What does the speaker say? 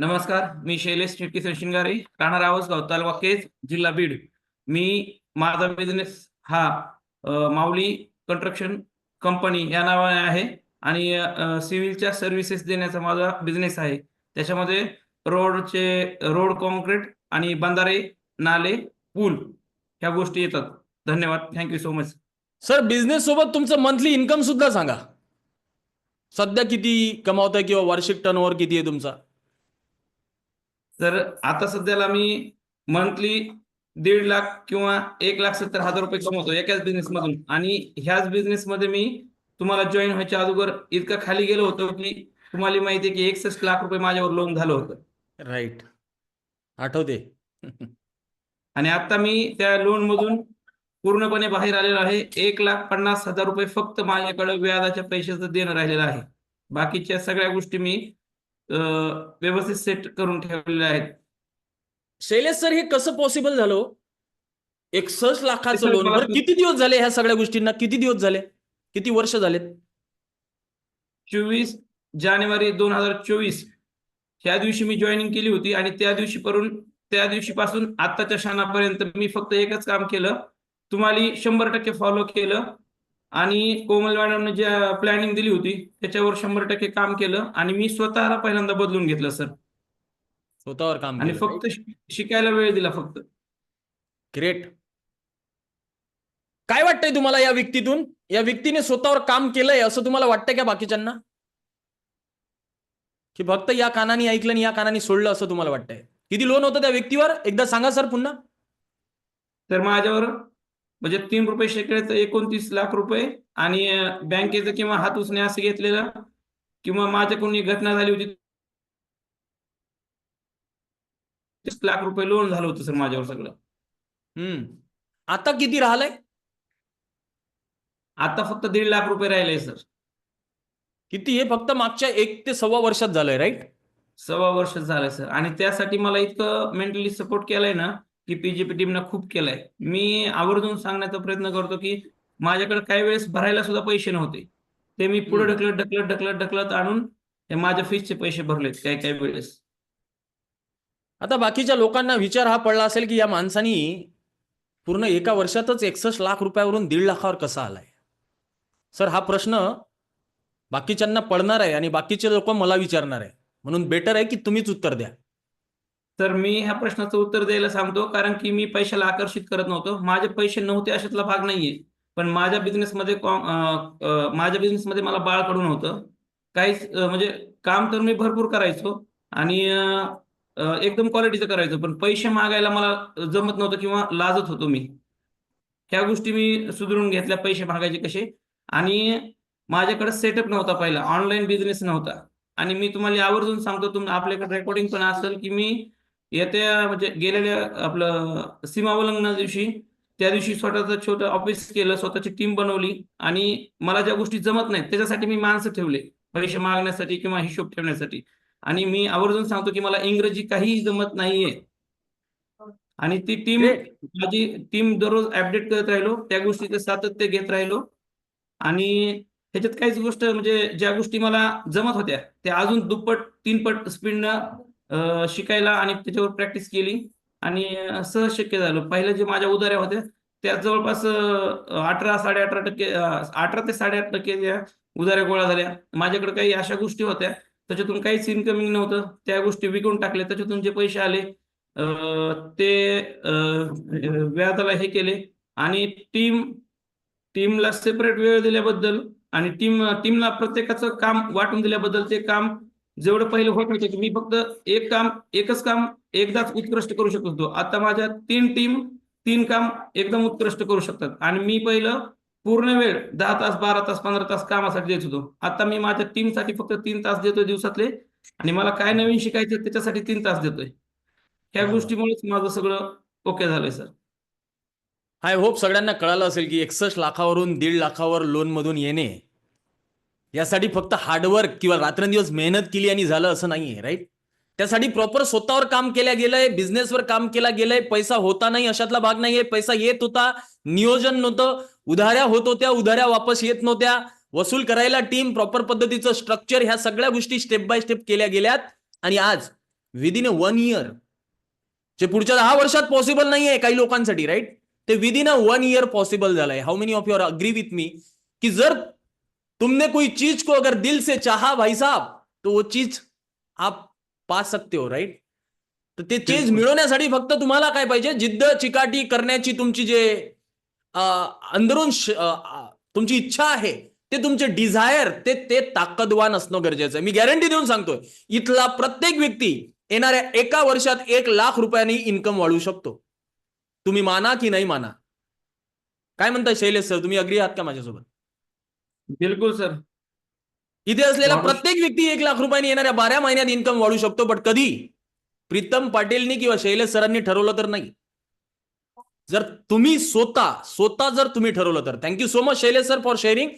नमस्कार मी शैलेश चिटकेसर शिंगारे राहणार गाव तालुका केज जिल्हा बीड. मी माझा बिझनेस हा माऊली कन्स्ट्रक्शन कंपनी या नावाने आहे आणि सिव्हिलच्या सर्व्हिसेस देण्याचा माझा बिझनेस आहे. त्याच्यामध्ये रोडचे रोड कॉन्क्रीट आणि बंधारे नाले पूल ह्या गोष्टी येतात. धन्यवाद thank you so much sir business सोबत तुमचं मंथली इन्कम सुद्धा सांगा. सध्या किती कमावताय किंवा वार्षिक टर्नओव्हर किती आहे तुमचा? तर आता सध्याला मी मंथली दीड लाख किंवा एक लाख सत्तर हजार रुपये कमवतो एकाच बिझनेस मधून. आणि ह्याच बिझनेस मध्ये मी तुम्हाला जॉईन व्हायच्या अगोदर इतकं खाली गेलो होतो की तुम्हाला माहिती आहे की एकसष्ट लाख रुपये माझ्यावर लोन झालं होतं. राईट आठवते. आणि आता मी त्या लोन मधून पूर्णपणे बाहेर आलेलो आहे. एक लाख पन्नास हजार रुपये फक्त माझ्याकडे व्याजाच्या पैशाचं देणं राहिलेलं आहे. बाकीच्या सगळ्या गोष्टी मी व्यवस्थित सेट करून ठेवलेल्या आहेत. शैलेश सर हे कसं पॉसिबल झालं हो? एकसष्ट लाखाचं लोन बरं किती दिवस झाले ह्या सगळ्या गोष्टींना? किती दिवस झाले? किती वर्ष झालेत? चोवीस जानेवारी दोन हजार चोवीस. ह्या दिवशी मी जॉईनिंग केली होती आणि त्या दिवशी करून त्या दिवशीपासून आत्ताच्या क्षणापर्यंत मी फक्त एकच काम केलं. तुम्हाला शंभर टक्के फॉलो केलं. आणि कोमल मॅडमने ज्या प्लॅनिंग दिली होती त्याच्यावर शंभर टक्के काम केलं आणि मी स्वतःला पहिल्यांदा बदलून घेतलं सर स्वतःवर काम आणि फक्त शिकायला वेळ दिला फक्त. ग्रेट काय वाटतंय तुम्हाला या व्यक्तीतून? या व्यक्तीने स्वतःवर काम केलंय असं तुम्हाला वाटतंय का बाकीच्यांना? की फक्त या कानाने ऐकलं आणि या कानाने सोडलं असं तुम्हाला वाटतंय? किती लोन होतं त्या व्यक्तीवर? एकदा सांगा सर पुन्हा. तर माझ्यावर म्हणजे तीन रुपये शेकड्याचं एकोणतीस लाख रुपये आणि बँकेचं किंवा हात उसने असं घेतलेलं किंवा माझ्याकडून एक घटना झाली होती. तीस लाख रुपये लोन झालं होतं सर माझ्यावर सगळं. हम्म. आता किती राहिलंय? आता फक्त दीड लाख रुपये राहिले सर. किती हे? फक्त मागच्या एक ते सव्वा वर्षात झालंय राईट? सव्वा वर्ष झालं सर. आणि त्यासाठी मला इतकं मेंटली सपोर्ट केलाय ना की पीजीपी टीमनं खूप केलाय. मी आवर्जून सांगण्याचा प्रयत्न करतो की माझ्याकडे काही वेळेस भरायला सुद्धा पैसे नव्हते. ते मी पुढे. ढकलत ढकलत ढकलत ढकलत आणून हे माझ्या फीसचे पैसे भरलेत काही काही वेळेस. आता बाकीच्या लोकांना विचार हा पडला असेल की या माणसानी पूर्ण एका वर्षातच एकसष्ट लाख रुपयावरून दीड लाखावर कसा आलाय? सर हा प्रश्न बाकीच्यांना पडणार आहे आणि बाकीचे लोक मला विचारणार आहे. म्हणून बेटर आहे की तुम्हीच उत्तर द्या. तर मी ह्या प्रश्नाचं उत्तर द्यायला सांगतो कारण की मी पैशाला आकर्षित करत नव्हतो. माझे पैसे नव्हते अशातला भाग नाहीये. पण माझ्या बिझनेसमध्ये माझ्या बिझनेसमध्ये मला बाळकडून होतं. काहीच म्हणजे काम तर मी भरपूर करायचो आणि एकदम क्वालिटीचं करायचो पण पैसे मागायला मला जमत नव्हतं किंवा लाजत होतो मी. ह्या गोष्टी मी सुधारून घेतल्या पैसे मागायचे कसे? आणि माझ्याकडे सेटअप नव्हता पहिला ऑनलाईन बिझनेस नव्हता. आणि मी तुम्हाला आवर्जून सांगतो तुम आपल्याकडे रेकॉर्डिंग पण असेल की मी येत्या म्हणजे गेलेल्या आपलं सीमा उल्लंघना दिवशी त्या दिवशी स्वतःचं छोटं ऑफिस केलं स्वतःची टीम बनवली आणि मला ज्या गोष्टी जमत नाहीत त्याच्यासाठी मी माणसं ठेवले. पैसे मागण्यासाठी किंवा हिशोब ठेवण्यासाठी. आणि मी आवर्जून सांगतो की मला इंग्रजी काहीही जमत नाहीये. आणि ती टीम. माझी टीम दररोज अपडेट करत राहिलो त्या गोष्टीचं सातत्य घेत राहिलो. आणि ह्याच्यात काहीच गोष्ट म्हणजे ज्या गोष्टी मला जमत होत्या त्या अजून दुप्पट तीनपट स्पीडनं शिकायला आणि त्याच्यावर प्रॅक्टिस केली. आणि सहज शक्य झालं. पहिलं जे माझ्या उदाऱ्या होत्या त्या जवळपास अठरा साडे अठरा टक्के अठरा ते साडेआठ टक्के त्या उदाऱ्या गोळा झाल्या माझ्याकडे काही अशा गोष्टी होत्या. त्याच्यातून काहीच इन्कमिंग नव्हतं. त्या गोष्टी विकून टाकल्या. त्याच्यातून जे पैसे आले ते व्याजाला हे केले. आणि टीम टीमला सेपरेट वेळ दिल्याबद्दल आणि टीम टीमला प्रत्येकाचं काम वाटून दिल्याबद्दल ते काम जेवढं पहिलं होत होतं की मी फक्त एक काम एकच काम एकदाच उत्कृष्ट करू शकत होतो. आता माझ्या तीन टीम तीन काम एकदम उत्कृष्ट करू शकतात. आणि मी पहिलं पूर्ण वेळ दहा तास बारा तास पंधरा तास कामासाठी देत होतो. आता मी माझ्या टीमसाठी फक्त तीन तास देतोय दिवसातले. आणि मला काय नवीन शिकायचं त्याच्यासाठी तीन तास देतोय. ह्या. गोष्टीमुळेच माझं सगळं ओके झालंय सर आय होप सगळ्यांना कळालं असेल की एकसष्ट लाखावरून दीड लाखावर लोन मधून येणे यासाठी फक्त हार्डवर्क किंवा रात्रंदिवस मेहनत केली आणि झालं असं नाहीये राईट त्यासाठी प्रॉपर स्वतःवर काम केल्या गेलंय बिझनेसवर काम केला गेलंय पैसा होता नाही अशातला भाग नाहीये. पैसा येत होता नियोजन नव्हतं. उधाऱ्या होत होत्या उधाऱ्या वापस येत नव्हत्या. वसूल करायला टीम प्रॉपर पद्धतीचं स्ट्रक्चर ह्या सगळ्या गोष्टी स्टेप बाय स्टेप केल्या गेल्यात. आणि आज विदिन अ वन इयर जे पुढच्या दहा वर्षात पॉसिबल नाहीये काही लोकांसाठी राईट ते within a one year possible झालंय. How many of your agree with me की जर तुमने कोई चीज को अगर दिल से चाहा भाई साहब तो वो चीज आप पा सकते हो राईट तर ते चीज. मिळवण्यासाठी फक्त तुम्हाला काय पाहिजे? जिद्द चिकाटी करण्याची तुमची जे अंदरून तुमची इच्छा आहे ते तुमचे डिझायर ते ते ताकदवान असणं गरजेचं आहे. मी गॅरंटी देऊन सांगतोय इथला प्रत्येक व्यक्ती येणाऱ्या एका वर्षात एक लाख रुपयांनी इन्कम वाढवू शकतो. तुम्ही माना की नाही माना? काय म्हणताय शैलेश सर तुम्ही अग्री आहात का माझ्यासोबत? बिलकुल सर. इथे असलेला प्रत्येक व्यक्ती एक लाख रुपयांनी येणाऱ्या बारा महिन्यात इन्कम वाढू शकतो बट कधी? प्रीतम पाटीलनी किंवा शैलेश सरांनी ठरवलं तर नाही. जर तुम्ही स्वतः स्वतः जर तुम्ही ठरवलं तर. Thank you so much Shailesh sir for sharing